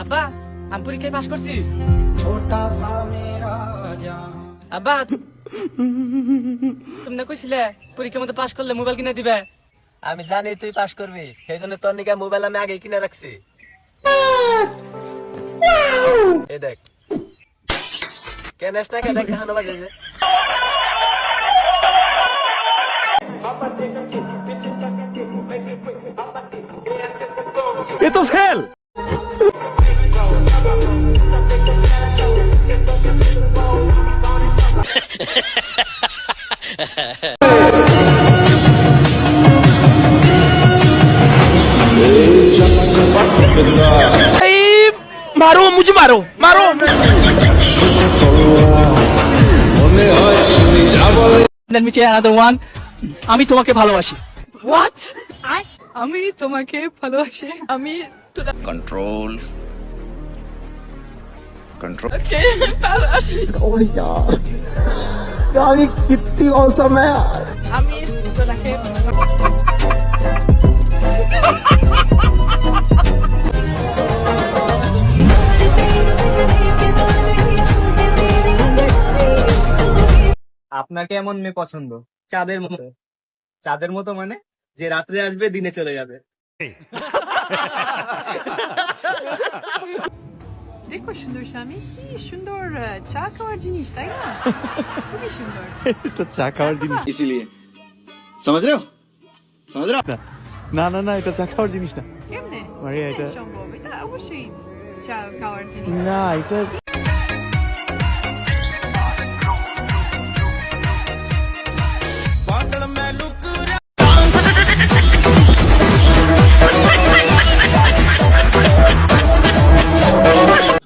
আব্বা আমি পরীক্ষায় পাশ করছি। আব্বা তুমি না কইছিলে পরীক্ষার মধ্যে পাশ করলে মোবাইল কিনে দিবে। আমি জানি তুই পাস করবি সেই জন্য তোর নিকা মোবাইল আমি আগে কিনে রাখছি। এই দেখ। কেনাস না কে দেখ দেখানো বাজে যে। এ তো Let me tell you another one. আমি তোমাকে ভালোবাসি হোয়াট আমি তোমাকে ভালোবাসি আমি control कंट्रोल कंट्रोल তোকে ভালোবাসি यार कितनी औसम है यार আমি তোকে আপনার কেমন মেয়ে পছন্দ চাঁদের মতো চাঁদের মতো মানে যে রাত্রে আসবে দিনে চলে যাবে গোস্বামী কি সুন্দর চা খাওয়ার জিনিস তাই না খুবই সুন্দর এটা চা খাওয়ার জিনিস ইসিলিয়ে সমাজ রেও সমাজ রেও না না না এটা চা খাওয়ার জিনিস না কেমনে মারিয়া এটা এটা অবশ্যই চা খাওয়ার জিনিস না এটা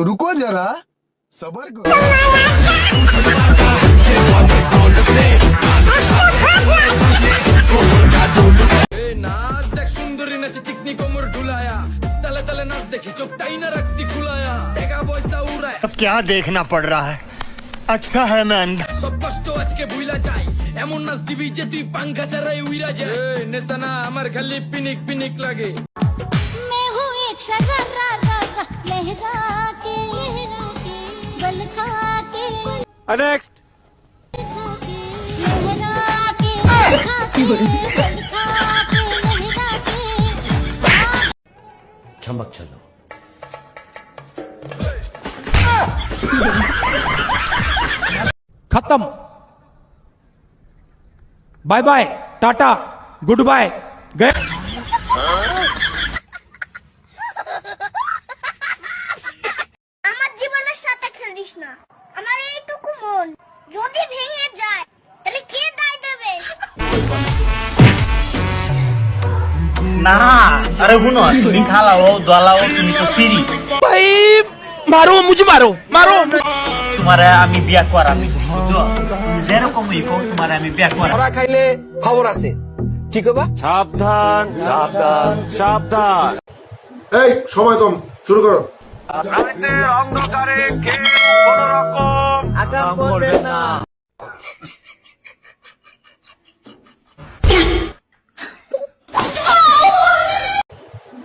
रुको जरा सबर करो দেখ সুন্দরী নাচে চিকনি কোমর ঢুলায়া তালে তালে নাচ দেখি চোখটাই না রাখছি খুলায়া টাকা পয়সা উড়ায় अब क्या देखना पड़ रहा है अच्छा है मैं अंधा সব কষ্ট আজকে ভুইলা যাই এমন নাচ দিবি যে তুই পাঙ্খা ছাড়াই উইরা যায় এই, নেশা না আমার খালি পিনিক পিনিক লাগে मैं हूँ एक शरारा लहरा নেক্সট लहरा के बल खा के बल खा के लहरा के खत्म bye bye tata goodbye गए না আরে শুনো তুমি খালাও দলাও তুমি তো সিরি ভাই মারো মুঝে মারো মারো। তোমারে আমি বিয়া করা আমি যেরকম ই কও তোমারে আমি বিয়া করা ওরা খাইলে খবর আছে। ঠিক হবে সাবধান সাবধান সাবধান। এই সময় কম শুরু করো। আগাম করবে না।